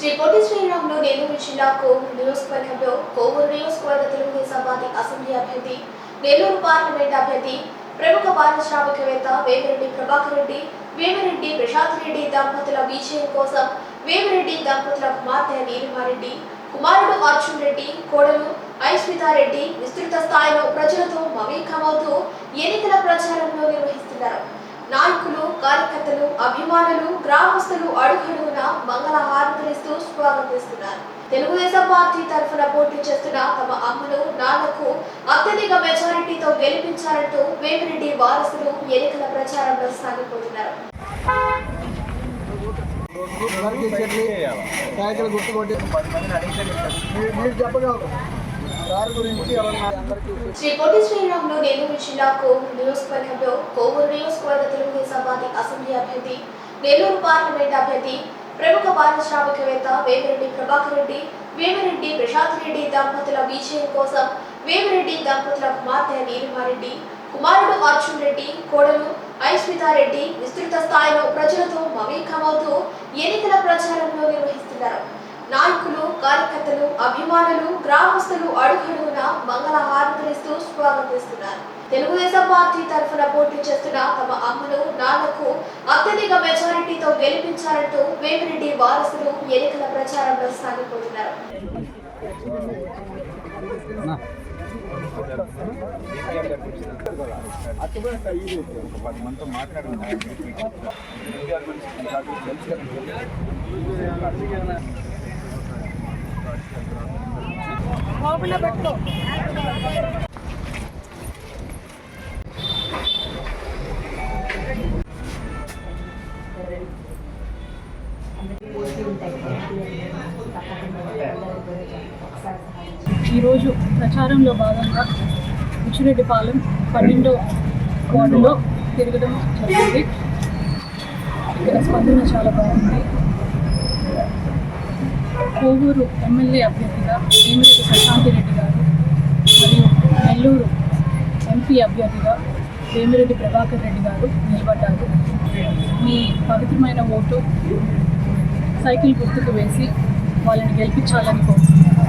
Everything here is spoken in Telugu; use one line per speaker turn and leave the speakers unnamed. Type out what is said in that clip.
శ్రీ పొట్టి శ్రీరాములు నెల్లూరు జిల్లా కోవూరు నియోజకవర్గంలో కోవూరు నియోజకవర్గ తెలుగుదేశం పార్టీ అసెంబ్లీ అభ్యర్థి నెల్లూరు పార్లమెంట్ అభ్యర్థి ప్రముఖ పారిశ్రామికవేత్త వేమిరెడ్డి ప్రభాకర్ రెడ్డి వేమిరెడ్డి ప్రశాంత్ రెడ్డి దంపతుల విజయం కోసం వేమిరెడ్డి దంపతుల కుమార్తె నీలిమారెడ్డి కుమారుడు అర్జున్ రెడ్డి కోడలు ఐశ్వితారెడ్డి విస్తృత స్థాయిలో ప్రజలతో మమేకమవుతూ ఎన్నికల ప్రచారంలో నిర్వహిస్తున్నారు. నాయకులు కార్యకర్తలు అభిమానులు గ్రామస్తులు అడుగడుగున మంగళ హారతులిస్తూ స్వాగతిస్తున్నారు తెలుగుదేశం పార్టీ తరఫున పోటీ చేస్తున్న తమ అమ్మను నాన్నకు అత్యధిక మెజారిటీతో గెలిపించాలంటూ వేమిరెడ్డి వారసులు ఎన్నికల ప్రచారంలో సాగిపోతున్నారు
మీరు చెప్పగలరు.
శ్రీ పొట్టి శ్రీరాములు నెల్లూరు జిల్లా కోవూరు నియోజకవర్గంలో కోవూరు నియోజకవర్గ తెలుగుదేశం పార్టీ అసెంబ్లీ అభ్యర్థి నెల్లూరు పార్లమెంట్ అభ్యర్థి ప్రముఖ పారిశ్రామికవేత్త వేమిరెడ్డి ప్రభాకర్ రెడ్డి వేమిరెడ్డి ప్రశాంత్ రెడ్డి దంపతుల విజయం కోసం వేమిరెడ్డి దంపతుల కుమార్తె నీలిమారెడ్డి కుమారుడు అర్జున్ రెడ్డి కోడలు ఐశ్వితారెడ్డి విస్తృత స్థాయిలో ప్రజలతో మమేకమవుతూ ఎన్నికల ప్రచారంలో నిర్వహించారు. అభిమానులు గ్రామస్తులు అడుగడుగున మంగళ హారతులిస్తూ స్వాగతిస్తున్నారు తెలుగుదేశం పార్టీ తరఫున పోటీ చేస్తున్న తమ అమ్మను నాన్నకు అత్యధిక మెజారిటీతో గెలిపించాలంటూ వేమిరెడ్డి వారసులు ఎన్నికల ప్రచారంలో సాగిపోతున్నారు
మాట్లాడండి
ఈరోజు ప్రచారంలో భాగంగా ఉచ్చిరెడ్డిపాలెం పన్నెండో వార్డులో తిరగడం జరిగింది. ఇక్కడ స్పందన చాలా బాగుంది. కోవూరు ఎమ్మెల్యే అభ్యర్థిగా వేమిరెడ్డి ప్రశాంతి రెడ్డి గారు మరియు నెల్లూరు ఎంపీ అభ్యర్థిగా వేమిరెడ్డి ప్రభాకర్ రెడ్డి గారు నిలబడ్డారు. మీ పవిత్రమైన ఓటు సైకిల్ గుర్తుకు వేసి వాళ్ళని గెలిపించాలని కోరుతున్నాను.